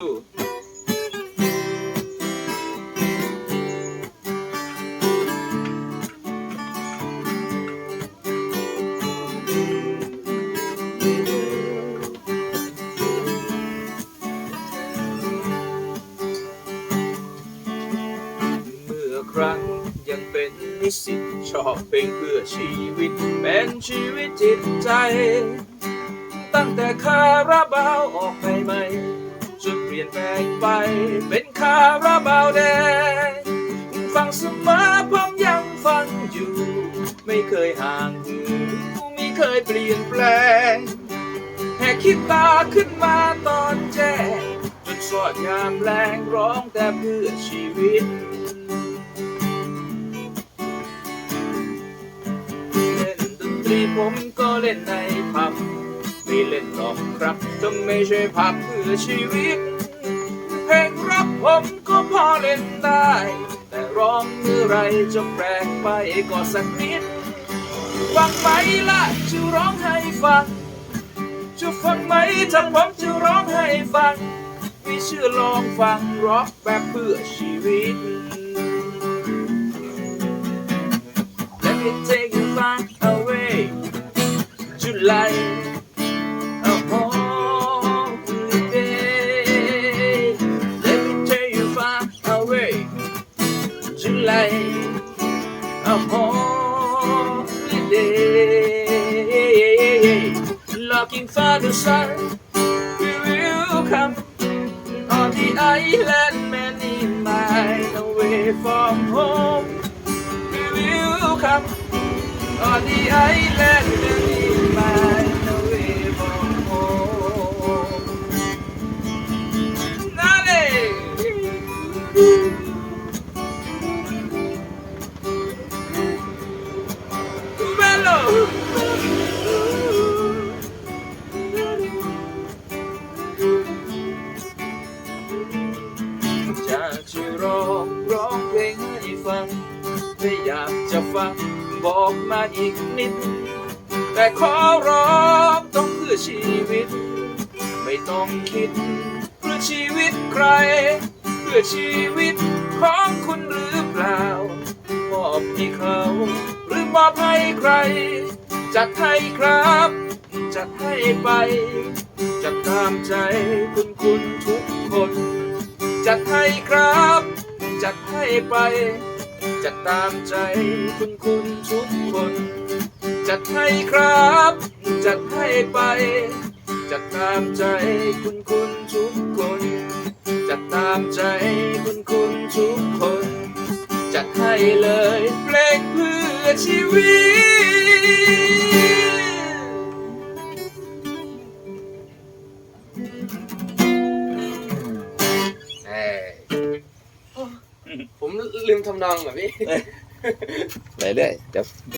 เมื่อครั้งยังเป็นนิสิตชอบเพลงเพื่อชีวิต เป็นชีวิตจิตใจ ตั้งแต่คาราบาวออกใหม่ จนเปลี่ยนแปลงไปเป็นคาราบาวแดงฟังเสมอผมยังฟังอยู่ ไม่เคยห่างหูไม่เคยเปลี่ยนแปลงแหกคิดตาขึ้นมาตอนแจ้งจนสอดยามแรงร้องแต่เพื่อชีวิตเล่นดนตรีผมก็เล่นในผับ ม่เล่นหรอกครับต้องไม่ใช่ผับเพื่อชีวิต เพลงรักผมก็พอเล่นได้ แต่ร้องเมื่อไรจะแปลกไปก็สักนิดฟังไหมล่ะจะร้องให้ฟังจะฟังไหมถ้าผมจะร้องให้ฟังไม่เชื่อลองฟังร็อกแบบเพื่อชีวิต Let me take you far away July a holiday Looking for the sun We will come on the island many miles away from home. We will come on the island ถ้าอยากจะฟังบอกมาอีกนิด แต่ขอร้องต้องเพื่อชีวิต ไม่ต้องคิด เพื่อชีวิตใคร เพื่อชีวิตของคุณหรือเปล่ามอบให้เขา หรือมอบให้ใคร จัดให้ครับ จัดให้ไปจัดตามใจคุณคุณทุกคน จัดให้ครับ จัดให้ไป จัดตามใจคุณคุณทุกคน จัดให้ครับ จัดให้ไป จัดตามใจคุณคุณทุกคน จัดตามใจคุณคุณทุกคน จัดให้เลยเพลงเพื่อชีวิต ผมลืมทำนองเหรอพี่ ไปเรื่อยเดี๋ยว